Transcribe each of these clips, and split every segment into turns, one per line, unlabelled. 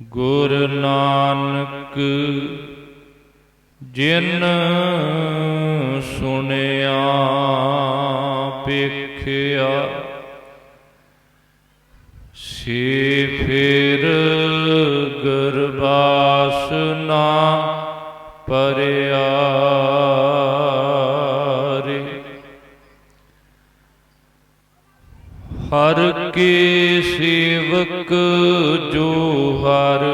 ਗੁਰ ਨਾਨਕ ਜਿਨ ਸੁਣਿਆ ਪੇਖਿਆ ਸੇ ਫਿਰ ਗਰਬਾਸ ਨਾ ਪਰਿਆ। ਹਰ ਕੇ ਸੇਵਕ ਜੋ ਹਰ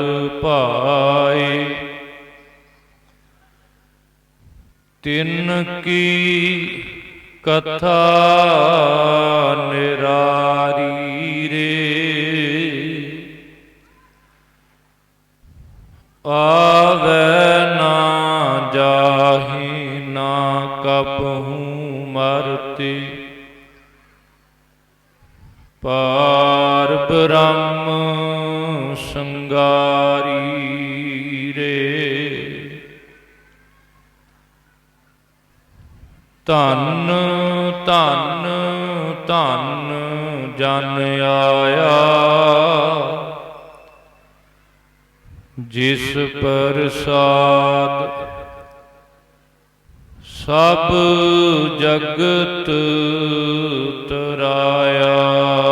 ਭਾਏ ਤਿਨ ਕੀ ਕਥਾ ਨਿਰਾਰੀ ਰੇ। ਆਵੈ ਬ੍ਰਹਮ ਸੰਗਾਰੀ ਰੇ। ਧੰਨ ਧੰਨ ਧੰਨ ਜਨ ਆਇਆ। ਜਿਸ ਪ੍ਰਸਾਦ ਸਭ ਜਗਤ ਤਰਾਇਆ।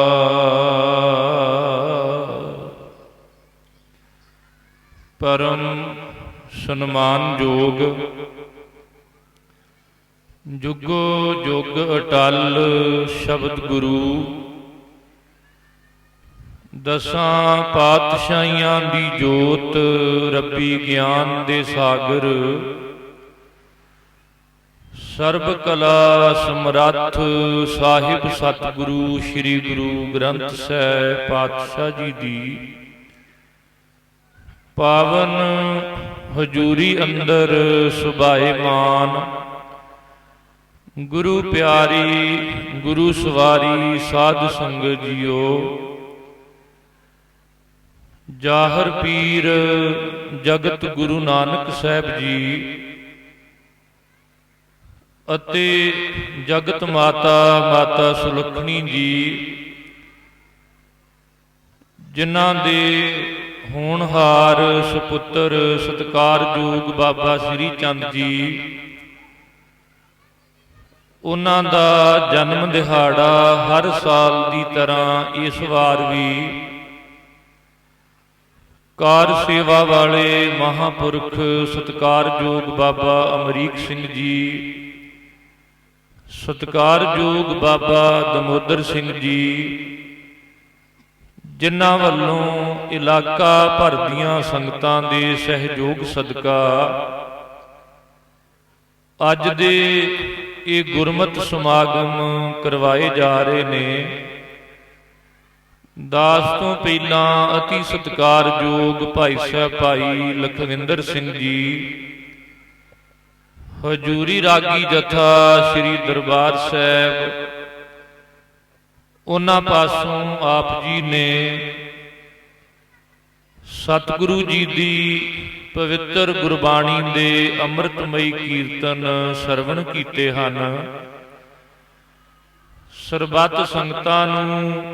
ਪਰਮ ਸਨਮਾਨਯੋਗ। ਜੁਗੋ ਜੁਗ ਅਟਲ ਸ਼ਬਦ ਗੁਰੂ। ਦਸਾਂ ਪਾਤਸ਼ਾਹੀਆਂ ਦੀ ਜੋਤ ਰੱਬੀ ਗਿਆਨ ਦੇ ਸਾਗਰ। ਸਰਬ ਕਲਾ ਸਮਰੱਥ ਸਾਹਿਬ ਸਤਿਗੁਰੂ, ਸ੍ਰੀ ਗੁਰੂ ਗ੍ਰੰਥ ਸਾਹਿਬ ਪਾਤਸ਼ਾਹ ਜੀ ਦੀ ਪਾਵਨ ਹਜੂਰੀ ਅੰਦਰ ਸੁਭਾਏਮਾਨ ਗੁਰੂ ਪਿਆਰੀ, ਗੁਰੂ ਸਵਾਰੀ, ਸਾਧ ਸੰਗਤ ਜੀਓ। ਜਾਹਰ ਪੀਰ ਜਗਤ ਗੁਰੂ ਨਾਨਕ ਸਾਹਿਬ ਜੀ ਅਤੇ ਜਗਤ ਮਾਤਾ ਮਾਤਾ ਸੁਲੱਖਣੀ ਜੀ, ਜਿਨ੍ਹਾਂ ਦੇ ਹੋਣਹਾਰ ਸੁਪੁੱਤਰ ਸਤਕਾਰਯੋਗ ਬਾਬਾ ਸ੍ਰੀ ਚੰਦ ਜੀ। ਉਹਨਾਂ ਦਾ ਜਨਮ ਦਿਹਾੜਾ ਹਰ ਸਾਲ ਦੀ ਤਰ੍ਹਾਂ ਇਸ ਵਾਰ ਵੀ। ਕਾਰ ਸੇਵਾ ਵਾਲੇ ਮਹਾਪੁਰਖ ਸਤਕਾਰਯੋਗ ਬਾਬਾ ਅਮਰੀਕ ਸਿੰਘ ਜੀ। ਸਤਕਾਰਯੋਗ ਬਾਬਾ ਦਮੋਦਰ ਸਿੰਘ ਜੀ। ਜਿਨ੍ਹਾਂ ਵੱਲੋਂ ਇਲਾਕਾ ਭਰ ਦੀਆਂ ਸੰਗਤਾਂ ਦੇ ਸਹਿਯੋਗ ਸਦਕਾ ਅੱਜ ਦੇ ਇਹ ਗੁਰਮਤ ਸਮਾਗਮ ਕਰਵਾਏ ਜਾ ਰਹੇ ਨੇ। ਦਾਸ ਤੋਂ ਪਹਿਲਾਂ ਅਤੀ ਸਤਿਕਾਰਯੋਗ ਭਾਈ ਸਾਹਿਬ ਭਾਈ ਲਖਵਿੰਦਰ ਸਿੰਘ ਜੀ, ਹਜੂਰੀ ਰਾਗੀ ਜਥਾ ਸ੍ਰੀ ਦਰਬਾਰ ਸਾਹਿਬ ਉਹਨਾਂ ਪਾਸੋਂ ਆਪ ਜੀ ਨੇ ਸਤਿਗੁਰੂ ਜੀ ਦੀ ਪਵਿੱਤਰ ਗੁਰਬਾਣੀ ਦੇ ਅੰਮ੍ਰਿਤਮਈ ਕੀਰਤਨ ਸਰਵਣ ਕੀਤੇ ਹਨ। ਸਰਬੱਤ ਸੰਗਤਾਂ ਨੂੰ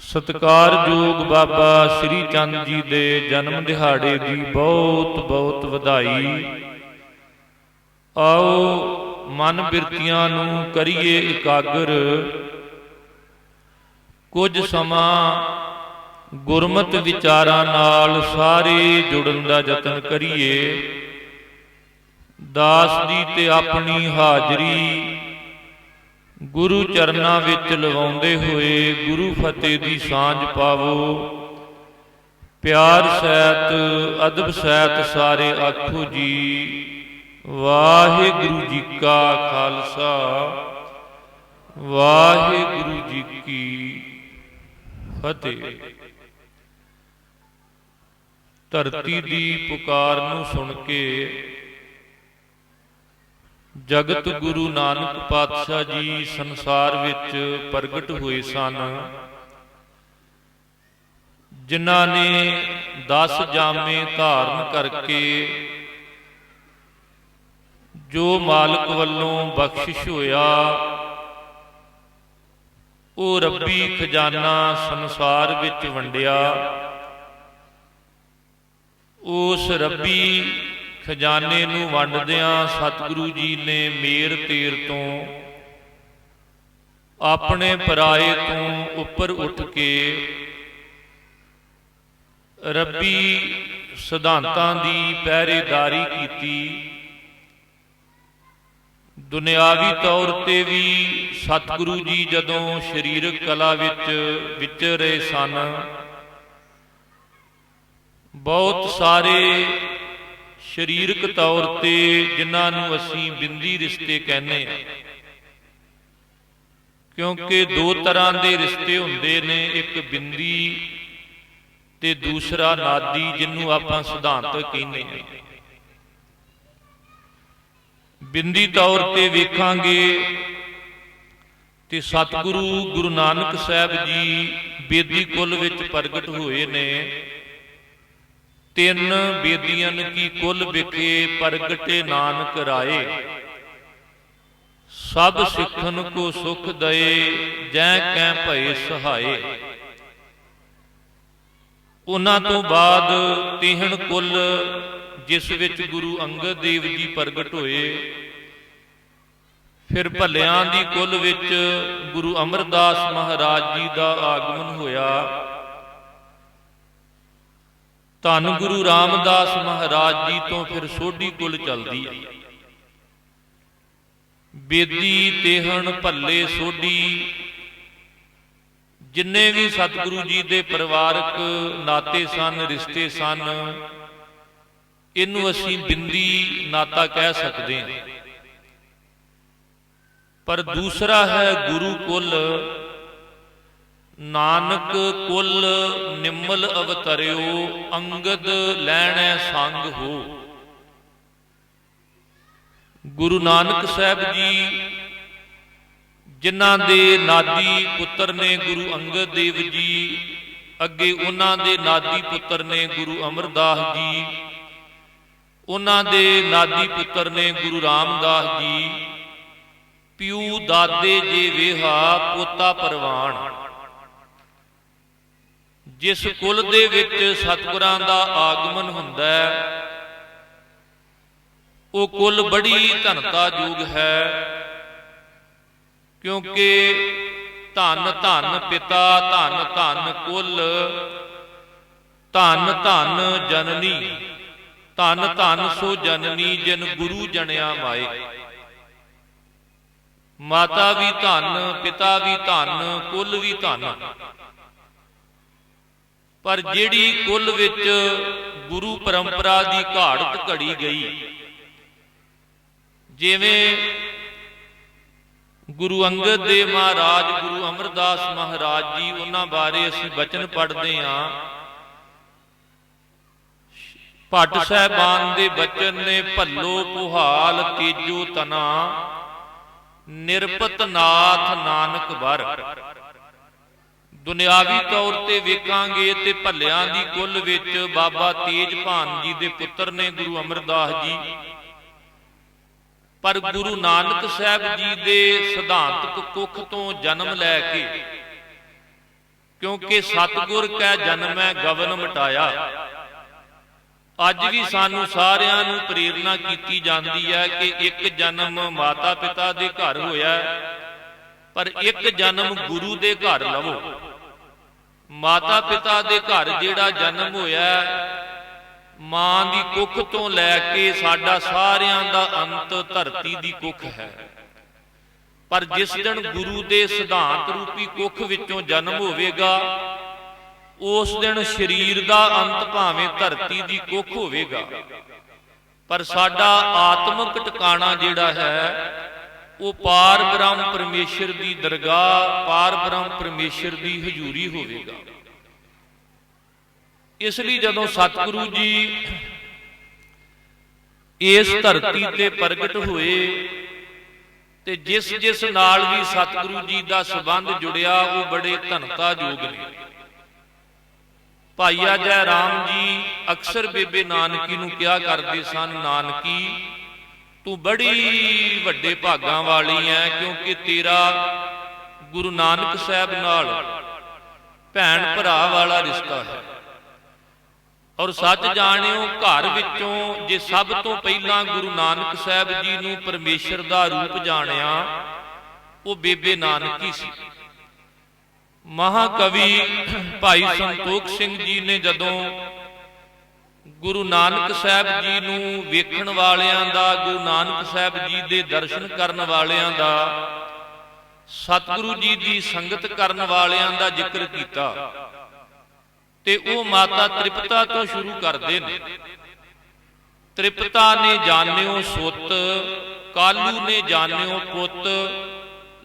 ਸਤਿਕਾਰਯੋਗ ਬਾਬਾ ਸ੍ਰੀ ਚੰਦ ਜੀ ਦੇ ਜਨਮ ਦਿਹਾੜੇ ਦੀ ਬਹੁਤ ਬਹੁਤ ਵਧਾਈ। ਆਓ ਮਨ ਬਿਰਤੀਆਂ ਨੂੰ ਕਰੀਏ ਇਕਾਗਰ। ਕੁਝ ਸਮਾਂ ਗੁਰਮਤ ਵਿਚਾਰਾਂ ਨਾਲ ਸਾਰੇ ਜੁੜਨ ਦਾ ਯਤਨ ਕਰੀਏ। ਦਾਸ ਦੀ ਤੇ ਆਪਣੀ ਹਾਜ਼ਰੀ ਗੁਰੂ ਚਰਨਾਂ ਵਿੱਚ ਲਵਾਉਂਦੇ ਹੋਏ ਗੁਰੂ ਫਤਿਹ ਦੀ ਸਾਂਝ ਪਾਵੋ। ਪਿਆਰ ਸਹਿਤ, ਅਦਬ ਸਹਿਤ ਸਾਰੇ ਆਖੋ ਜੀ, ਵਾਹਿਗੁਰੂ ਜੀ ਕਾ ਖਾਲਸਾ, ਵਾਹਿਗੁਰੂ ਜੀ ਕੀ ਫਤਿਹ। ਧਰਤੀ ਦੀ ਪੁਕਾਰ ਨੂੰ ਸੁਣ ਕੇ ਜਗਤ ਗੁਰੂ ਨਾਨਕ ਪਾਤਸ਼ਾਹ ਜੀ ਸੰਸਾਰ ਵਿੱਚ ਪ੍ਰਗਟ ਹੋਏ ਸਨ। ਜਿਨ੍ਹਾਂ ਨੇ 10 ਜਾਮੇ ਧਾਰਨ ਕਰਕੇ ਜੋ ਮਾਲਕ ਵੱਲੋਂ ਬਖਸ਼ਿਸ਼ ਹੋਇਆ ਉਹ ਰੱਬੀ ਖਜ਼ਾਨਾ ਸੰਸਾਰ ਵਿੱਚ ਵੰਡਿਆ। ਉਸ ਰੱਬੀ ਖਜ਼ਾਨੇ ਨੂੰ ਵੰਡਦਿਆਂ ਸਤਿਗੁਰੂ ਜੀ ਨੇ ਮੇਰ ਤੇਰ ਤੋਂ ਆਪਣੇ ਪਰਾਏ ਤੋਂ ਉੱਪਰ ਉੱਠ ਕੇ ਰੱਬੀ ਸਿਧਾਂਤਾਂ ਦੀ ਪਹਿਰੇਦਾਰੀ ਕੀਤੀ। ਦੁਨਿਆਵੀ ਤੌਰ ਤੇ ਵੀ ਸਤਿਗੁਰੂ ਜੀ ਜਦੋਂ ਸਰੀਰਕ ਕਲਾ ਵਿੱਚ ਵਿਚਰ ਰਹੇ ਸਨ, ਬਹੁਤ ਸਾਰੇ ਸਰੀਰਕ ਤੌਰ ਤੇ ਜਿਨ੍ਹਾਂ ਨੂੰ ਅਸੀਂ ਬਿੰਦੀ ਰਿਸ਼ਤੇ ਕਹਿੰਦੇ ਆ ਕਿਉਂਕਿ ਦੋ ਤਰ੍ਹਾਂ ਦੇ ਰਿਸ਼ਤੇ ਹੁੰਦੇ ਨੇ, ਇੱਕ ਬਿੰਦੀ ਤੇ ਦੂਸਰਾ ਨਾਦੀ ਜਿਹਨੂੰ ਆਪਾਂ ਸਿਧਾਂਤ ਕਹਿੰਦੇ ਆ ਬਿੰਦੀ ਤੌਰ ਤੇ ਵੇਖਾਂਗੇ ਤੇ ਸਤਿਗੁਰੂ ਗੁਰੂ ਨਾਨਕ ਸਾਹਿਬ ਜੀ ਬੇਦੀ ਕੁੱਲ ਵਿੱਚ ਪ੍ਰਗਟ ਹੋਏ ਨੇ। ਤਿੰਨ ਬੇਦੀਆਂ ਕੀ ਕੁਲ ਵਿਖੇ ਪ੍ਰਗਟੇ ਨਾਨਕ ਰਾਏ। ਸਭ ਸਿੱਖਨ ਕੋ ਸੁਖ ਦਏ, ਜੈ ਕੈ ਭਏ ਸਹਾਏ। ਉਹਨਾਂ ਤੋਂ ਬਾਅਦ ਤਿਹਣ ਕੁੱਲ ਜਿਸ ਵਿੱਚ ਗੁਰੂ ਅੰਗਦ ਦੇਵ ਜੀ ਪ੍ਰਗਟ ਹੋਏ, ਫਿਰ ਭਲਿਆਂ ਦੀ ਕੁੱਲ ਵਿੱਚ ਗੁਰੂ ਅਮਰਦਾਸ ਮਹਾਰਾਜ ਜੀ ਦਾ ਆਗਮਨ ਹੋਇਆ। ਧੰਨ ਗੁਰੂ ਰਾਮਦਾਸ ਮਹਾਰਾਜ ਜੀ ਤੋਂ ਫਿਰ ਸੋਢੀ ਕੁੱਲ ਚੱਲਦੀ ਹੈ ਬੇਦੀ, ਤੇਹਣ, ਭੱਲੇ, ਸੋਢੀ, ਜਿੰਨੇ ਵੀ ਸਤਿਗੁਰੂ ਜੀ ਦੇ ਪਰਿਵਾਰਕ ਨਾਤੇ ਸਨ, ਰਿਸ਼ਤੇ ਸਨ ਇਹਨੂੰ ਅਸੀਂ ਬਿੰਦੀ ਨਾਤਾ ਕਹਿ ਸਕਦੇ ਹਾਂ। ਪਰ ਦੂਸਰਾ ਹੈ ਗੁਰੂ ਕੁਲ। ਨਾਨਕ ਕੁਲ ਨਿਮਲ ਅਵਤਰਿਓ ਅੰਗਦ ਲੈਣੈ ਸੰਗ ਹੋ। ਗੁਰੂ ਨਾਨਕ ਸਾਹਿਬ ਜੀ ਜਿਨ੍ਹਾਂ ਦੇ ਨਾਦੀ ਪੁੱਤਰ ਨੇ ਗੁਰੂ ਅੰਗਦ ਦੇਵ ਜੀ ਅੱਗੇ ਉਹਨਾਂ ਦੇ ਨਾਦੀ ਪੁੱਤਰ ਨੇ ਗੁਰੂ ਅਮਰਦਾਸ ਜੀ ਉਹਨਾਂ ਦੇ ਨਾਦੀ ਪੁੱਤਰ ਨੇ ਗੁਰੂ ਰਾਮਦਾਸ ਜੀ ਪਿਉ ਦਾਦੇ ਜੇ ਵੇਹਾ, ਪੋਤਾ ਪਰਵਾਨ ਜਿਸ ਕੁਲ ਦੇ ਵਿੱਚ ਸਤਿਗੁਰਾਂ ਦਾ ਆਗਮਨ ਹੁੰਦਾ ਹੈ, ਉਹ ਕੁਲ ਬੜੀ ਧਨਤਾ ਯੋਗ ਹੈ, ਕਿਉਂਕਿ ਧੰਨ ਧੰਨ ਪਿਤਾ, ਧੰਨ ਧੰਨ ਕੁਲ, ਧੰਨ ਧੰਨ ਜਨਨੀ। ਧੰਨ ਧੰਨ ਸੋ ਜਨਨੀ ਜਿਨ ਗੁਰੂ ਜਣਿਆ ਮਾਏ। ਮਾਤਾ ਵੀ ਧੰਨ, ਪਿਤਾ ਵੀ ਧੰਨ, ਕੁਲ ਵੀ ਧੰਨ। ਪਰ ਜਿਹੜੀ ਕੁੱਲ ਵਿੱਚ ਗੁਰੂ ਪਰੰਪਰਾ ਦੀ ਘਾੜਤ ਘੜੀ ਗਈ, ਜਿਵੇਂ ਗੁਰੂ ਅੰਗਦ ਦੇਵ ਮਹਾਰਾਜ, ਗੁਰੂ ਅਮਰਦਾਸ ਮਹਾਰਾਜ ਜੀ, ਉਹਨਾਂ ਬਾਰੇ ਅਸੀਂ ਬਚਨ ਪੜ੍ਹਦੇ ਆਂ ਭੱਟ ਸਾਹਿਬਾਨ ਦੇ ਬਚਨ ਨੇ ਭੱਲੋ ਪੁਹਾਲ ਤੇਜੋ ਤਨਾ, ਨਿਰਪਤ ਨਾਥ ਨਾਨਕ ਵਰ। ਦੁਨਿਆਵੀ ਤੌਰ ਤੇ ਵੇਖਾਂਗੇ ਤੇ ਭੱਲਿਆਂ ਦੀ ਕੁੱਲ ਵਿੱਚ ਬਾਬਾ ਤੇਜ ਭਾਨ ਜੀ ਦੇ ਪੁੱਤਰ ਨੇ ਗੁਰੂ ਅਮਰਦਾਸ ਜੀ। ਪਰ ਗੁਰੂ ਨਾਨਕ ਸਾਹਿਬ ਜੀ ਦੇ ਸਿਧਾਂਤਕ ਕੁੱਖ ਤੋਂ ਜਨਮ ਲੈ ਕੇ, ਕਿਉਂਕਿ ਸਤਗੁਰ ਕੈ ਜਨਮੈ ਗਵਨ ਮਟਾਇਆ। ਅੱਜ ਵੀ ਸਾਨੂੰ ਸਾਰਿਆਂ ਨੂੰ ਪ੍ਰੇਰਣਾ ਕੀਤੀ ਜਾਂਦੀ ਹੈ ਕਿ ਇੱਕ ਜਨਮ ਮਾਤਾ ਪਿਤਾ ਦੇ ਘਰ ਹੋਇਆ ਪਰ ਇੱਕ ਜਨਮ ਗੁਰੂ ਦੇ ਘਰ ਲਵੋ। ਮਾਤਾ ਪਿਤਾ ਦੇ ਘਰ ਜਿਹੜਾ ਜਨਮ ਹੋਇਆ ਮਾਂ ਦੀ ਕੁੱਖ ਤੋਂ ਲੈ ਕੇ ਸਾਡਾ ਸਾਰਿਆਂ ਦਾ ਅੰਤ ਧਰਤੀ ਦੀ ਕੁੱਖ ਹੈ। ਪਰ ਜਿਸ ਦਿਨ ਗੁਰੂ ਦੇ ਸਿਧਾਂਤ ਰੂਪੀ ਕੁੱਖ ਵਿੱਚੋਂ ਜਨਮ ਹੋਵੇਗਾ ਉਸ ਦਿਨ ਸਰੀਰ ਦਾ ਅੰਤ ਭਾਵੇਂ ਧਰਤੀ ਦੀ ਕੁੱਖ ਹੋਵੇਗਾ, ਪਰ ਸਾਡਾ ਆਤਮਿਕ ਟਿਕਾਣਾ ਜਿਹੜਾ ਹੈ, ਉਹ ਪਾਰ ਬ੍ਰਹਮ ਪਰਮੇਸ਼ਰ ਦੀ ਦਰਗਾਹ, ਪਾਰ ਬ੍ਰਹਮ ਪਰਮੇਸ਼ਰ ਦੀ ਹਜ਼ੂਰੀ ਹੋਵੇਗਾ। ਇਸ ਲਈ ਜਦੋਂ ਸਤਿਗੁਰੂ ਜੀ ਇਸ ਧਰਤੀ ਤੇ ਪ੍ਰਗਟ ਹੋਏ ਤੇ ਜਿਸ ਜਿਸ ਨਾਲ ਵੀ ਸਤਿਗੁਰੂ ਜੀ ਦਾ ਸਬੰਧ ਜੁੜਿਆ, ਉਹ ਬੜੇ ਧਨਤਾ ਯੋਗ ਨੇ। ਭਾਈਆ ਜੈ ਰਾਮ ਜੀ, ਅਕਸਰ ਬੇਬੇ ਨਾਨਕੀ ਨੂੰ ਕਿਹਾ ਕਰਦੇ ਸਨ, ਨਾਨਕੀ, ਤੂੰ ਬੜੀ ਵੱਡੇ ਭਾਗਾਂ ਵਾਲੀ ਐ, ਕਿਉਂਕਿ ਤੇਰਾ ਗੁਰੂ ਨਾਨਕ ਸਾਹਿਬ ਨਾਲ ਭੈਣ ਭਰਾ ਵਾਲਾ ਰਿਸ਼ਤਾ ਹੈ। ਔਰ ਸੱਚ ਜਾਣਿਓ, ਘਰ ਵਿੱਚੋਂ ਜੇ ਸਭ ਤੋਂ ਪਹਿਲਾਂ ਗੁਰੂ ਨਾਨਕ ਸਾਹਿਬ ਜੀ ਨੂੰ ਪਰਮੇਸ਼ਰ ਦਾ ਰੂਪ ਜਾਣਿਆ, ਉਹ ਬੇਬੇ ਨਾਨਕੀ ਸੀ। ਮਹਾਕਵੀ ਭਾਈ ਸੰਤੋਖ ਸਿੰਘ ਜੀ ਨੇ ਜਦੋਂ ਗੁਰੂ ਨਾਨਕ ਸਾਹਿਬ ਜੀ ਨੂੰ ਵੇਖਣ ਵਾਲਿਆਂ ਦਾ, ਗੁਰੂ ਨਾਨਕ ਸਾਹਿਬ ਜੀ ਦੇ ਦਰਸ਼ਨ ਕਰਨ ਵਾਲਿਆਂ ਦਾ, ਸਤਿਗੁਰੂ ਜੀ ਦੀ ਸੰਗਤ ਕਰਨ ਵਾਲਿਆਂ ਦਾ ਜ਼ਿਕਰ ਕੀਤਾ, ਤੇ ਉਹ ਮਾਤਾ ਤ੍ਰਿਪਤਾ ਤੋਂ ਸ਼ੁਰੂ ਕਰਦੇ ਨੇ। ਤ੍ਰਿਪਤਾ ਨੇ ਜਾਣਿਓ ਸੁੱਤ, ਕਾਲੂ ਨੇ ਜਾਣਿਓ ਪੁੱਤ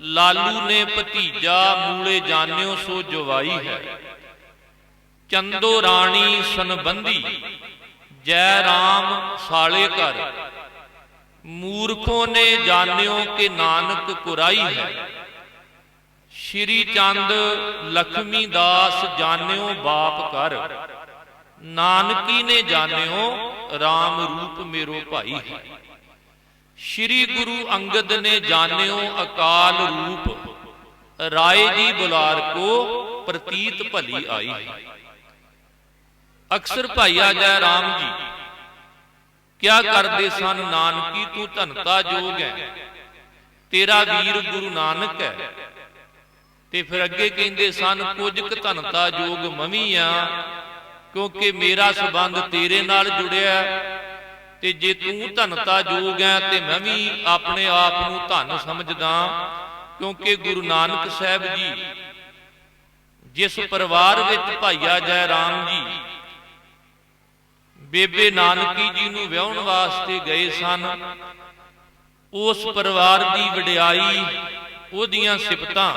ਲਾਲੂ ਨੇ ਭਤੀਜਾ ਮੂਲੇ ਜਾਣਿਓ ਸੋ ਜਵਾਈ ਹੈ। ਚੰਦੋ ਰਾਣੀ ਸੰਬੰਧੀ ਜੈ ਰਾਮ ਸਾਲੇ ਘਰ। ਮੂਰਖੋਂ ਨੇ ਜਾਣਿਓ ਕਿ ਨਾਨਕ ਕੁਰਾਈ ਹੈ। ਸ਼੍ਰੀ ਚੰਦ ਲਖਮੀ ਦਾਸ ਜਾਣਿਓ ਬਾਪ ਕਰ ਨਾਨਕੀ ਨੇ ਜਾਣਿਓ RAM ਰੂਪ ਮੇਰੋ ਭਾਈ ਹੈ। ਸ਼੍ਰੀ ਗੁਰੂ ਅੰਗਦ ਨੇ ਜਾਣਿਓ ਅਕਾਲ ਰੂਪ। ਰਾਏ ਜੀ ਬੁਲਾਰ ਕੋ ਪ੍ਰਤੀਤ ਭਲੀ ਆਈ। ਅਕਸਰ ਭਾਈਆ ਜੈ ਰਾਮ ਜੀ, ਕਿਆ ਕਰਦੇ ਸਨ ਨਾਨਕੀ, ਤੂੰ ਧਨਤਾ ਜੋਗ ਹੈ। ਤੇਰਾ ਵੀਰ ਗੁਰੂ ਨਾਨਕ ਹੈ। ਤੇ ਫਿਰ ਅੱਗੇ ਕਹਿੰਦੇ ਸਨ, ਕੁਝ ਕੁ ਧਨਤਾ ਜੋਗ ਮਵੀ ਆ, ਕਿਉਂਕਿ ਮੇਰਾ ਸਬੰਧ ਤੇਰੇ ਨਾਲ ਜੁੜਿਆ। ਤੇ ਜੇ ਤੂੰ ਧਨਤਾ ਜੋਗ ਹੈ ਤੇ ਮੈਂ ਵੀ ਆਪਣੇ ਆਪ ਨੂੰ ਧਨ ਸਮਝਦਾ ਕਿਉਂਕਿ ਗੁਰੂ ਨਾਨਕ ਸਾਹਿਬ ਜੀ ਜਿਸ ਪਰਿਵਾਰ ਵਿੱਚ ਭਾਈਆ ਜੈ ਰਾਮ ਜੀ ਬੇਬੇ ਨਾਨਕੀ ਜੀ ਨੂੰ ਵਿਆਹਣ ਵਾਸਤੇ ਗਏ ਸਨ, ਉਸ ਪਰਿਵਾਰ ਦੀ ਵਡਿਆਈ, ਉਹਦੀਆਂ ਸਿਫਤਾਂ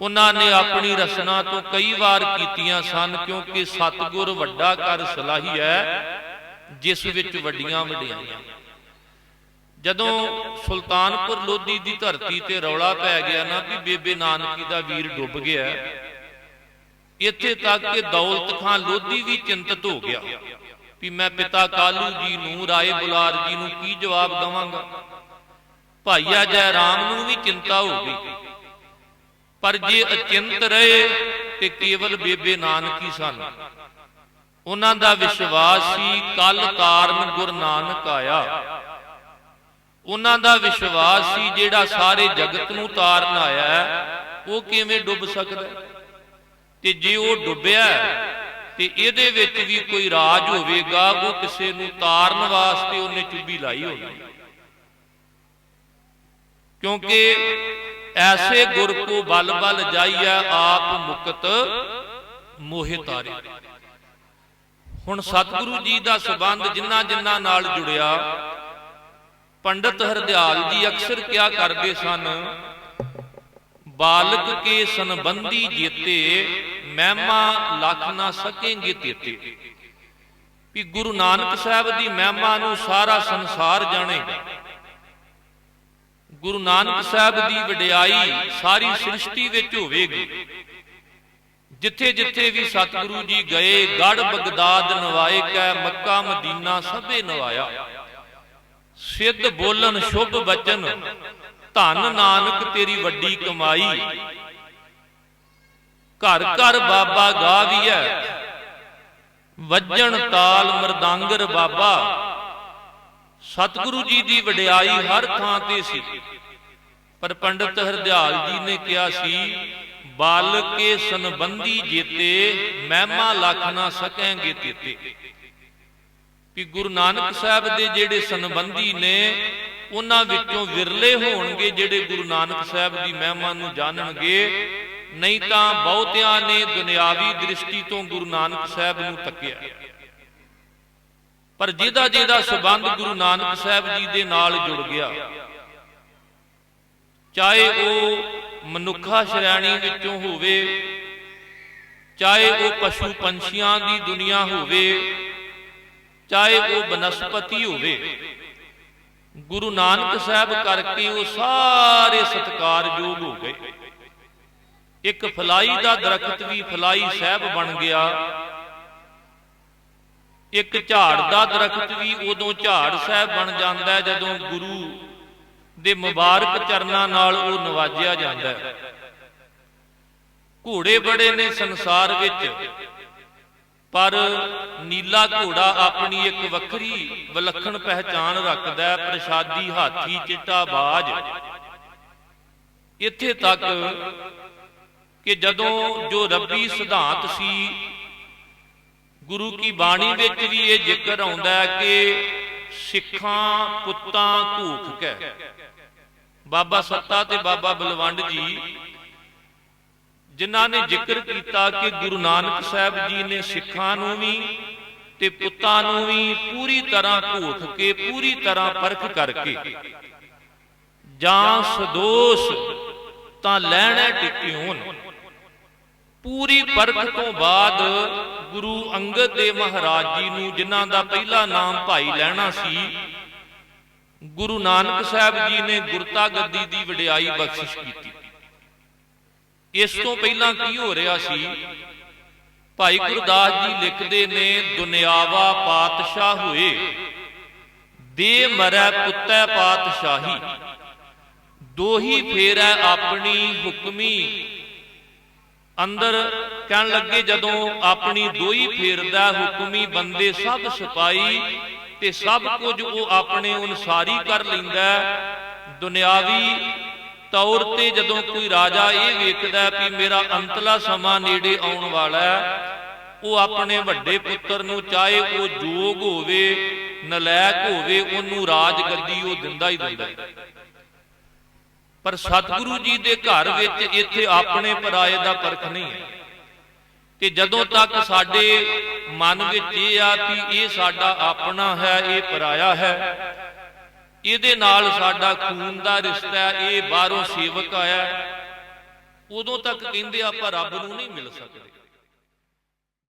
ਉਹਨਾਂ ਨੇ ਆਪਣੀ ਰਸਨਾ ਤੋਂ ਕਈ ਵਾਰ ਕੀਤੀਆਂ ਸਨ, ਕਿਉਂਕਿ ਸਤਗੁਰ ਵੱਡਾ ਕਰ ਸਲਾਹੀ ਹੈ। ਜਿਸ ਵਿੱਚ ਵੱਡੀਆਂ ਵਡਿਆਈਆਂ ਜਦੋਂ ਸੁਲਤਾਨਪੁਰ ਲੋਧੀ ਦੀ ਧਰਤੀ ਤੇ ਰੌਲਾ ਪੈ ਗਿਆ ਨਾ ਕਿ ਬੇਬੇ ਨਾਨਕੀ ਦਾ ਵੀਰ ਡੁੱਬ ਗਿਆ ਇੱਥੇ ਤੱਕ ਕਿ ਦੌਲਤ ਖਾਨ ਲੋਧੀ ਵੀ ਚਿੰਤਤ ਹੋ ਗਿਆ ਵੀ ਮੈਂ ਪਿਤਾ ਕਾਲੂ ਜੀ ਨੂੰ ਰਾਏ ਬੁਲਾਰ ਜੀ ਨੂੰ ਕੀ ਜਵਾਬ ਦਵਾਂਗਾ। ਭਾਈਆ ਜੈ ਰਾਮ ਨੂੰ ਵੀ ਚਿੰਤਾ ਹੋ ਗਈ। ਪਰ ਜੇ ਅਚਿੰਤ ਰਹੇ ਤੇ ਕੇਵਲ ਬੇਬੇ ਨਾਨਕੀ ਸਨ। ਉਹਨਾਂ ਦਾ ਵਿਸ਼ਵਾਸ ਸੀ ਕੱਲ ਕਾਰਨ ਗੁਰ ਨਾਨਕ ਆਇਆ। ਉਹਨਾਂ ਦਾ ਵਿਸ਼ਵਾਸ ਸੀ ਜਿਹੜਾ ਸਾਰੇ ਜਗਤ ਨੂੰ ਤਾਰਨ ਆਇਆ ਉਹ ਕਿਵੇਂ ਡੁੱਬ ਸਕਦਾ ਤੇ ਜੇ ਉਹ ਡੁੱਬਿਆ ਤੇ ਇਹਦੇ ਵਿੱਚ ਵੀ ਕੋਈ ਰਾਜ ਹੋਵੇਗਾ, ਉਹ ਕਿਸੇ ਨੂੰ ਤਾਰਨ ਵਾਸਤੇ ਉਹਨੇ ਚੁੱਭੀ ਲਾਈ ਹੋਣੀ ਕਿਉਂਕਿ ਐਸੇ ਗੁਰ ਕੋ ਬਲ ਬਲ ਜਾਈਐ, ਆਪ ਮੁਕਤ ਮੋਹਿ ਤਾਰੇ ਹੁਣ ਸਤਿਗੁਰੂ ਜੀ ਦਾ ਸਬੰਧ ਜਿੰਨਾ ਜਿੰਨਾ ਨਾਲ ਜੁੜਿਆ, ਪੰਡਤ ਹਰਦਿਆਲ ਜੀ ਅਕਸਰ ਕਿਹਾ ਕਰਦੇ ਸਨ? ਬਾਲਕ ਕੇ ਸੰਬੰਧੀ ਜੀਤੇ, ਮਹਿਮਾ ਲੱਖ ਨਾ ਸਕੇਂਗੇ ਤੇਤੇ। ਵੀ ਗੁਰੂ ਨਾਨਕ ਸਾਹਿਬ ਦੀ ਮਹਿਮਾ ਨੂੰ ਸਾਰਾ ਸੰਸਾਰ ਜਾਣੇਗਾ ਗੁਰੂ ਨਾਨਕ ਸਾਹਿਬ ਦੀ ਵਡਿਆਈ ਸਾਰੀ ਸ੍ਰਿਸ਼ਟੀ ਵਿੱਚ ਹੋਵੇਗੀ। ਜਿੱਥੇ ਜਿੱਥੇ ਵੀ ਸਤਿਗੁਰੂ ਜੀ ਗਏ ਗੜ ਬਗਦਾਦ ਨਵਾਏ ਕੈ ਮੱਕਾ ਮਦੀਨਾ ਸਭੇ ਨਵਾਇਆ। ਸਿੱਧ ਬੋਲਨ ਸ਼ੁਭ ਬਚਨ, ਧੰਨ ਨਾਨਕ ਤੇਰੀ ਵੱਡੀ ਕਮਾਈ। ਘਰ ਘਰ ਬਾਬਾ ਗਾਵੀਐ ਵੱਜਣ ਤਾਲ ਮਰਦਾਂਗਰ ਬਾਬਾ। ਸਤਿਗੁਰੂ ਜੀ ਦੀ ਵਡਿਆਈ ਹਰ ਥਾਂ ਤੇ ਸੀ। ਪਰ ਪੰਡਤ ਹਰਦਿਆਲ ਜੀ ਨੇ ਕਿਹਾ ਸੀ ਬਾਲ ਕੇ ਸੰਬੰਧੀ ਜੀਤੇ ਮਹਿਮਾ ਲੱਖ ਨਾ ਸਕੈਂਗੇ ਤੇਤੇ। ਕਿ ਗੁਰੂ ਨਾਨਕ ਸਾਹਿਬ ਦੇ ਜਿਹੜੇ ਸੰਬੰਧੀ ਨੇ, ਉਹਨਾਂ ਵਿੱਚੋਂ ਵਿਰਲੇ ਹੋਣਗੇ ਜਿਹੜੇ ਗੁਰੂ ਨਾਨਕ ਸਾਹਿਬ ਦੀ ਮਹਿਮਾ ਨੂੰ ਜਾਣਨਗੇ। ਨਹੀਂ ਤਾਂ ਬਹੁਤਿਆਂ ਨੇ ਦੁਨਿਆਵੀ ਦ੍ਰਿਸ਼ਟੀ ਤੋਂ ਗੁਰੂ ਨਾਨਕ ਸਾਹਿਬ ਨੂੰ ਤੱਕਿਆ। ਪਰ ਜਿਹਦਾ ਜਿਹਦਾ ਸਬੰਧ ਗੁਰੂ ਨਾਨਕ ਸਾਹਿਬ ਜੀ ਦੇ ਨਾਲ ਜੁੜ ਗਿਆ, ਚਾਹੇ ਉਹ ਮਨੁੱਖਾ ਸ਼੍ਰੇਣੀ ਵਿੱਚੋਂ ਹੋਵੇ, ਚਾਹੇ ਉਹ ਪਸ਼ੂ ਪੰਛੀਆਂ ਦੀ ਦੁਨੀਆ ਹੋਵੇ, ਚਾਹੇ ਉਹ ਬਨਸਪਤੀ ਹੋਵੇ, ਗੁਰੂ ਨਾਨਕ ਸਾਹਿਬ ਕਰਕੇ ਉਹ ਸਾਰੇ ਸਤਕਾਰਯੋਗ ਹੋ ਗਏ। ਇੱਕ ਫਲਾਈ ਦਾ ਦਰਖਤ ਵੀ ਫਲਾਈ ਸਾਹਿਬ ਬਣ ਗਿਆ। ਇੱਕ ਝਾੜ ਦਾ ਦਰਖਤ ਵੀ ਉਦੋਂ ਝਾੜ ਸਾਹਿਬ ਬਣ ਜਾਂਦਾ ਹੈ ਜਦੋਂ ਗੁਰੂ ਦੇ ਮੁਬਾਰਕ ਚਰਨਾਂ ਨਾਲ ਉਹ ਨਵਾਜਿਆ ਜਾਂਦਾ ਹੈ। ਘੋੜੇ ਬੜੇ ਨੇ ਸੰਸਾਰ ਵਿੱਚ, ਪਰ ਨੀਲਾ ਘੋੜਾ ਆਪਣੀ ਇੱਕ ਵੱਖਰੀ ਵਿਲੱਖਣ ਪਹਿਚਾਨ ਰੱਖਦਾ ਹੈ, ਪ੍ਰਸ਼ਾਦੀ ਹਾਥੀ ਚਿੱਟਾ ਬਾਜ। ਇੱਥੇ ਤੱਕ ਕਿ ਜਦੋਂ ਜੋ ਰੱਬੀ ਸਿਧਾਂਤ ਸੀ, ਗੁਰੂ ਕੀ ਬਾਣੀ ਵਿੱਚ ਵੀ ਇਹ ਜ਼ਿਕਰ ਆਉਂਦਾ ਹੈ ਕਿ ਸਿੱਖਾਂ ਪੁੱਤਾਂ ਘੂਖ ਕੇ ਬਾਬਾ ਸੱਤਾ ਤੇ ਬਾਬਾ ਬਲਵੰਡ ਜੀ, ਜਿਨ੍ਹਾਂ ਨੇ ਜ਼ਿਕਰ ਕੀਤਾ ਕਿ ਗੁਰੂ ਨਾਨਕ ਸਾਹਿਬ ਜੀ ਨੇ ਸਿੱਖਾਂ ਨੂੰ ਵੀ ਤੇ ਪੁੱਤਾਂ ਨੂੰ ਵੀ ਪੂਰੀ ਤਰ੍ਹਾਂ ਘੂਖ ਕੇ, ਪੂਰੀ ਤਰ੍ਹਾਂ ਪਰਖ ਕਰਕੇ ਜਾਂ ਸਦੋਸ਼ ਤਾਂ ਲੈਣਾ ਟਿਕਿਉਨ ਪੂਰੀ ਪਰਖ ਤੋਂ ਬਾਅਦ ਗੁਰੂ ਅੰਗਦ ਦੇਵ ਮਹਾਰਾਜ ਜੀ ਨੂੰ ਜਿਨ੍ਹਾਂ ਦਾ ਪਹਿਲਾ ਨਾਮ ਭਾਈ ਲੈਣਾ ਸੀ ਗੁਰੂ ਨਾਨਕ ਸਾਹਿਬ ਜੀ ਨੇ ਗੁਰਤਾ ਗੱਦੀ ਦੀ ਵਡਿਆਈ ਬਖਸ਼ਿਸ਼ ਕੀਤੀ। ਇਸ ਤੋਂ ਪਹਿਲਾਂ ਕੀ ਹੋ ਰਿਹਾ ਸੀ? ਭਾਈ ਗੁਰਦਾਸ ਜੀ ਲਿਖਦੇ ਨੇ, ਦੁਨਿਆਵਾ ਪਾਤਸ਼ਾਹ ਹੋਏ, ਦੇ ਮਰੈ ਪੁੱਤੈ ਪਾਤਸ਼ਾਹੀ, ਦੋਹੀ ਫੇਰੈ ਆਪਣੀ ਹੁਕਮੀ। ਅੰਦਰ ਕਹਿਣ ਲੱਗੇ ਜਦੋਂ ਆਪਣੀ ਦੋਹੀ ਫੇਰਦਾ ਹੁਕਮੀ ਬੰਦੇ ਸਭ ਸਿਪਾਈ ਤੇ ਸਭ ਕੁਝ ਉਹ ਆਪਣੇ ਅਨੁਸਾਰੀ ਕਰ ਲੈਂਦਾ ਦੁਨਿਆਵੀ ਤੌਰ ਤੇ ਜਦੋਂ ਕੋਈ ਰਾਜਾ ਇਹ ਵੇਖਦਾ ਵੀ ਮੇਰਾ ਅੰਤਲਾ ਸਮਾਂ ਨੇੜੇ ਆਉਣ ਵਾਲਾ ਹੈ, ਉਹ ਆਪਣੇ ਵੱਡੇ ਪੁੱਤਰ ਨੂੰ ਚਾਹੇ ਉਹ ਜੋਗ ਹੋਵੇ, ਨਲਾਇਕ ਹੋਵੇ, ਉਹਨੂੰ ਰਾਜ ਗੱਦੀ ਉਹ ਦਿੰਦਾ ਹੀ ਦਿੰਦਾ ਪਰ ਸਤਿਗੁਰੂ ਜੀ ਦੇ ਘਰ ਵਿੱਚ ਇੱਥੇ ਆਪਣੇ ਪਰਾਏ ਦਾ ਪਰਖ ਨਹੀਂ ਹੈ। ਕਿ ਜਦੋਂ ਤੱਕ ਸਾਡੇ ਮਨ ਵਿੱਚ ਇਹ ਆ ਕਿ ਇਹ ਸਾਡਾ ਆਪਣਾ ਹੈ, ਇਹ ਪਰਾਇਆ ਹੈ, ਇਹਦੇ ਨਾਲ ਸਾਡਾ ਖੂਨ ਦਾ ਰਿਸ਼ਤਾ ਹੈ, ਇਹ ਬਾਹਰੋਂ ਸੇਵਕ ਆਇਆ ਉਦੋਂ ਤੱਕ ਕਹਿੰਦੇ ਆਪਾਂ ਰੱਬ ਨੂੰ ਨਹੀਂ ਮਿਲ ਸਕਦੇ।